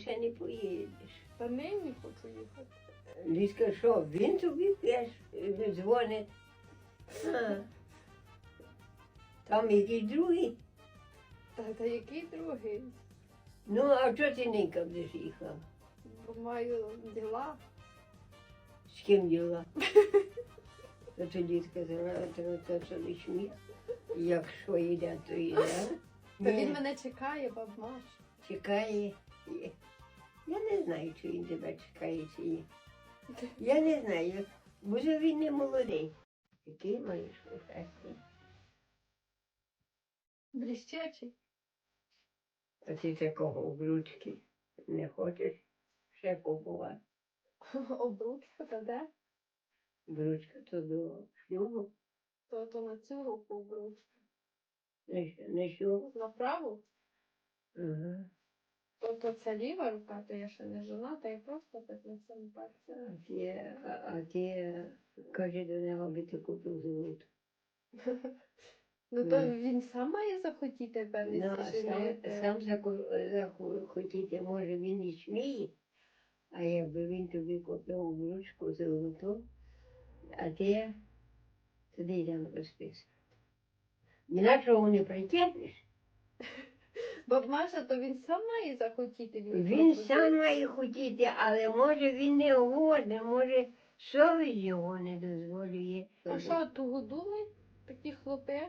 ще не поїдеш. Та нині хочу їхати. Ліска, що, він тобі теж е, дзвонить. А. Там якийсь другий. Та, та який другий? Ну, а чого ти ненька будеш їхав? Бо маю діла. З ким діла? То тоді сказала, то це що. Якщо йде, то йде. Та він мене чекає, баб Маш. чекає. Я не знаю, чи він тебе чекає, чи ні. Я не знаю. Може він не молодий. Який маєш професію? Бліщачий. А ти такого обручки не хочеш ще купувати? Обручка, та де? Бручка то до шлюбу. То, то на цю руку обручка. Не, щ- не. На праву? Ага. То, то це ліва рука, то я ще не жоната, я просто так на цьому пальці. А ти, каже до нього, аби ти купив золото. Ну то він сам має захотіти певні Ну, сам, сам захотіти, може він і сміє, а якби він тобі купив обручку золоту, а ти туди йдемо розписувати. Іначе не притягнеш. Баб Маша, то він сам має захотіти. Він пропозицію. сам має хотіти, але може він не годен, може совість його не дозволює. А що, туго думай? Такі хлопи?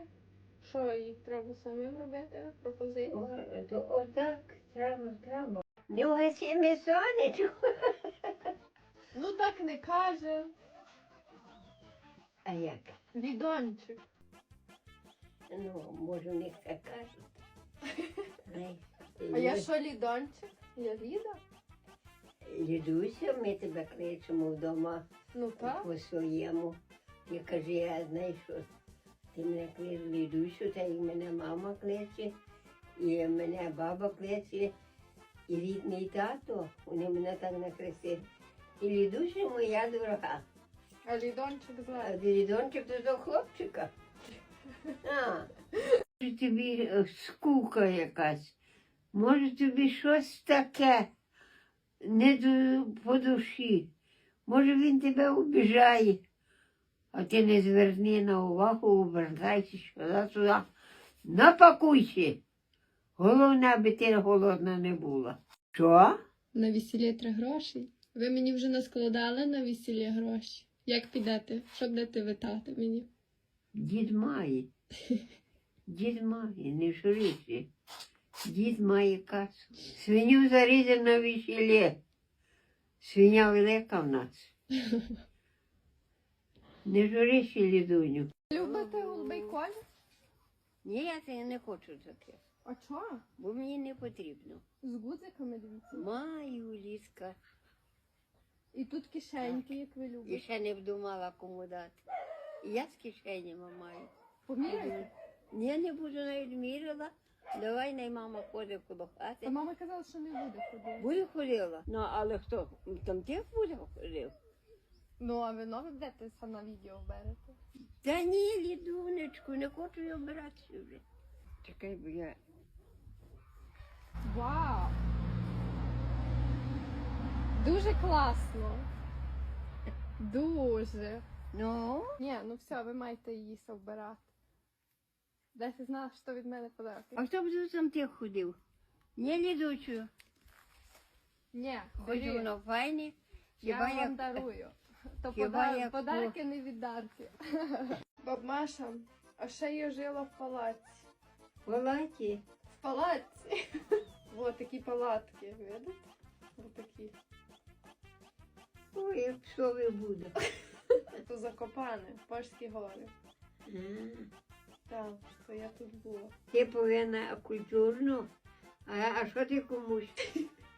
Що, їх треба самим робити? Пропозицію? То отак треба, треба. Не угасіме сонечко. Ну так не каже. А як? Відончик. Ну, може, них так кажуть. Ай, А я що, лідончик? Я Ліда? Лідуся, ми тебе кличемо вдома Ну так. по своєму. Я кажу, я знаю, що ти мене кличеш Лідусю, та і мене мама кличе, і мене баба кличе, і рідний тато, вони мене так накрестили. І Лідуся моя дорога. А лідончик А знає. Дідончик то до хлопчика. А, може тобі е, скука якась. Може тобі щось таке не до, по душі. Може він тебе обіжає, а ти не зверни на увагу, обертайся сюди, сюди. Напакуйся. Головне, аби ти голодна не була. Що? На весілля три гроші. Ви мені вже наскладали на весілля гроші. Як підете? Що будете витати мені? Дід має. Дід має, не журися. Дід має касу. Свиню зарізав на весіллі. Свиня велика в нас. Не журися, лідуню. Любите голубий колір? Ні, я це не хочу таке, А чого? бо мені не потрібно. З гудзиками дивіться. Маю ліска. І тут кишеньки, як ви любите. І ще не вдумала кому дати. І я з кишенями маю. Поміряйте. Ні, не буду навіть мірила. Давай най мама ходить коло хати. Та мама казала, що не буде ходити. Буде ходила. Ну, але хто? Там ти буде ходив? Ну, а ви нове будете саме відео берете? Та ні, лідунечку, не хочу я обиратися вже. Чекай, бо я. Вау! Дуже класно. Дуже. Ну, Ні, ну все, ви маєте її вбирати. Дайте знала, що від мене подарунок. а хто буде там ти ходив? Ні, лідучу. Ні, Хоч бери. воно файне. я Хіба вам як- дарую. То хіба подар... як подарки не віддарки. Баб Маша, а ще я жила в палаці. В палаті. В палаці. Ось такі палатки, видите? Ось такі. Ой, як псові буде. Тут закопане, Пашські гори. М. Так, то я тут була. Ти повинна культурно. А, а що ти комусь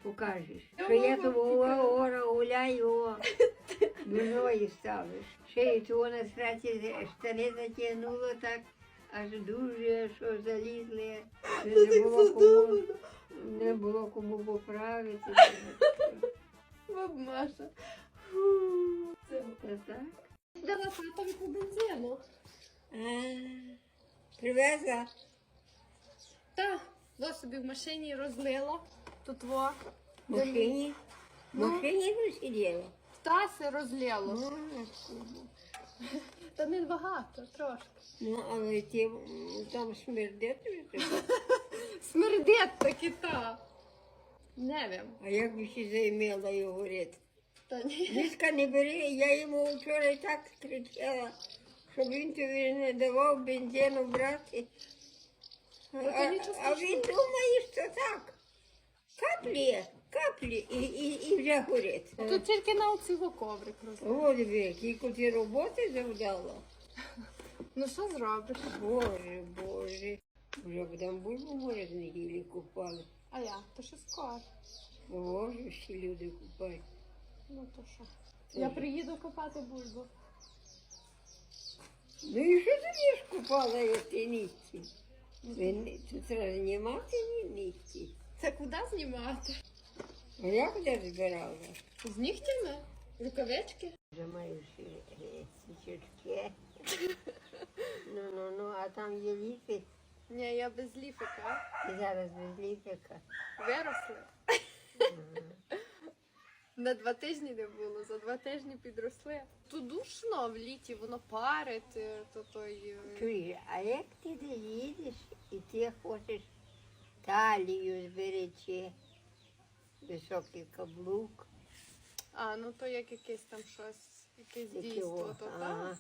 покажеш? Що я тому покажу. гора гуляю, о, ставиш. Ще й того на страті штани затягнуло так, аж дуже, що залізли. Не було кому, не було кому поправити. Баб Маша. Це Це так? дала татові по бензину. Привезла. Так, ось собі в машині розлила. Тут во. В машині? В Ну. машині ви сиділи? Таси розліло. Ну, Та не багато, трошки. Ну, але ті, м, там смердить вже. Смердить таки та. Не вім. А як би ще займела його говорити? Та ні. Дітка не бери, я йому вчора і так кричала, щоб він тобі не давав бензину брати. А, Та а, він думає, що так. Каплі, каплі і, і, і вже горить. Тут тільки на оцього коврик розлив. От ви, скільки ти роботи завдала. Ну що зробиш? Боже, боже. Вже будемо бульбу, може, з неділі купали. А я? То що скоро. Боже, всі люди купають. Ну то що? Я приїду копати бульбу. Ну і що ти ж купала, як нігті? Тут треба знімати ні нігті. Це куди знімати? А я куди збирала? З нігтями? Рукавички? Вже маю свічечки. Ну, ну, ну, а там є ліпи. Ні, я без ліфика. І зараз без ліпика. Виросли. На два тижні не було, за два тижні підросли. Тут душно в літі, воно парить, е, то той. е, Чуєш, а як ти не їдеш і ти хочеш талію зберечи, високий каблук, А, ну то як якесь там щось, якесь дійство, о, то так. ага.